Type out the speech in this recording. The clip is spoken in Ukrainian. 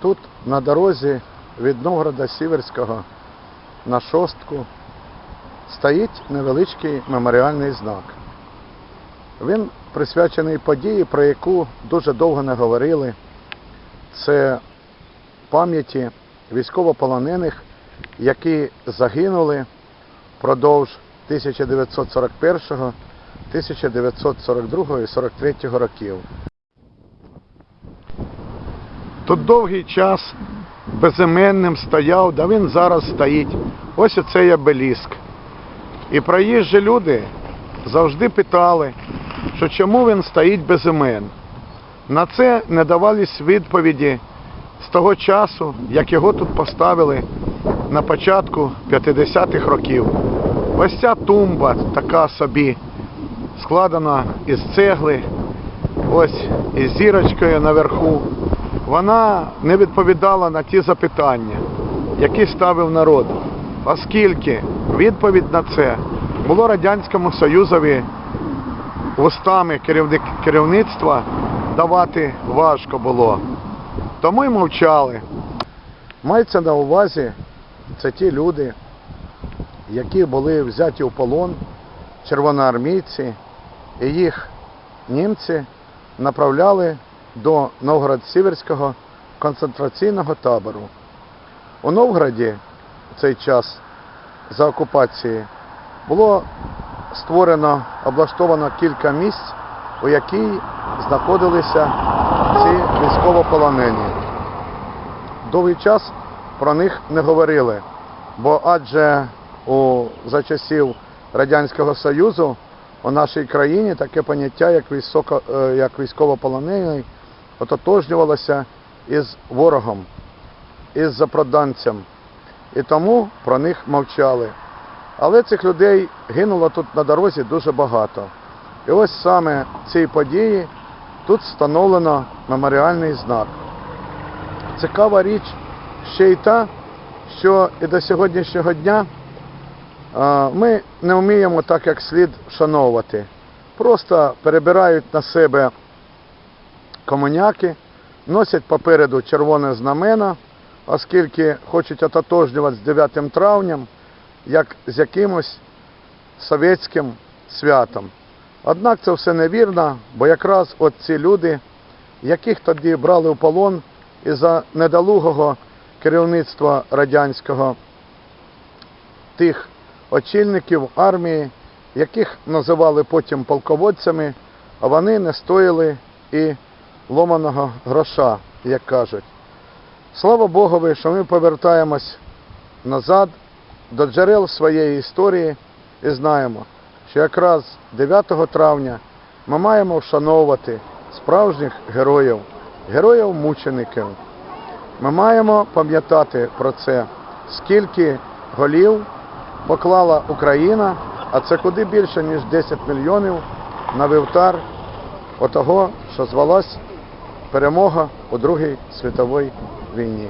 Тут на дорозі від Новгорода Сіверського на шостку стоїть невеличкий меморіальний знак. Він присвячений події, про яку дуже довго не говорили. Це пам'яті військовополонених, які загинули впродовж 1941, 1942 і 43 років. Тут довгий час безіменним стояв, да він зараз стоїть. Ось оцей обеліск. І проїжджі люди завжди питали, що чому він стоїть без імен. На це не давались відповіді з того часу, як його тут поставили на початку 50-х років. Ось ця тумба така собі, складена із цегли, ось із зірочкою наверху. Вона не відповідала на ті запитання, які ставив народ, оскільки відповідь на це було Радянському Союзові вустами керівництва давати важко було. Тому й мовчали. Мається на увазі це ті люди, які були взяті в полон, червоноармійці, і їх німці направляли до Новгород-Сіверського концентраційного табору. У Новгороді в цей час за окупації було створено, облаштовано кілька місць, у якій знаходилися ці військовополонені. Довгий час про них не говорили, бо адже у, за часів Радянського Союзу у нашій країні таке поняття, як, е, військовополонений, ототожнювалося із ворогом, із запроданцем. І тому про них мовчали. Але цих людей гинуло тут на дорозі дуже багато. І ось саме цій події тут встановлено меморіальний знак. Цікава річ ще й та, що і до сьогоднішнього дня ми не вміємо так як слід вшановувати. Просто перебирають на себе комуняки, носять попереду червоне знамена, оскільки хочуть ототожнювати з 9 травням, як з якимось совєтським святом. Однак це все невірно, бо якраз от ці люди, яких тоді брали в полон із-за недолугого керівництва радянського, тих очільників армії, яких називали потім полководцями, а вони не стоїли і ломаного гроша, як кажуть. Слава Богові, що ми повертаємось назад до джерел своєї історії і знаємо, що якраз 9 травня ми маємо вшановувати справжніх героїв, героїв-мучеників. Ми маємо пам'ятати про це, скільки голів поклала Україна, а це куди більше, ніж 10 мільйонів на вівтар отого, що звалась перемога у Другій світовій війні.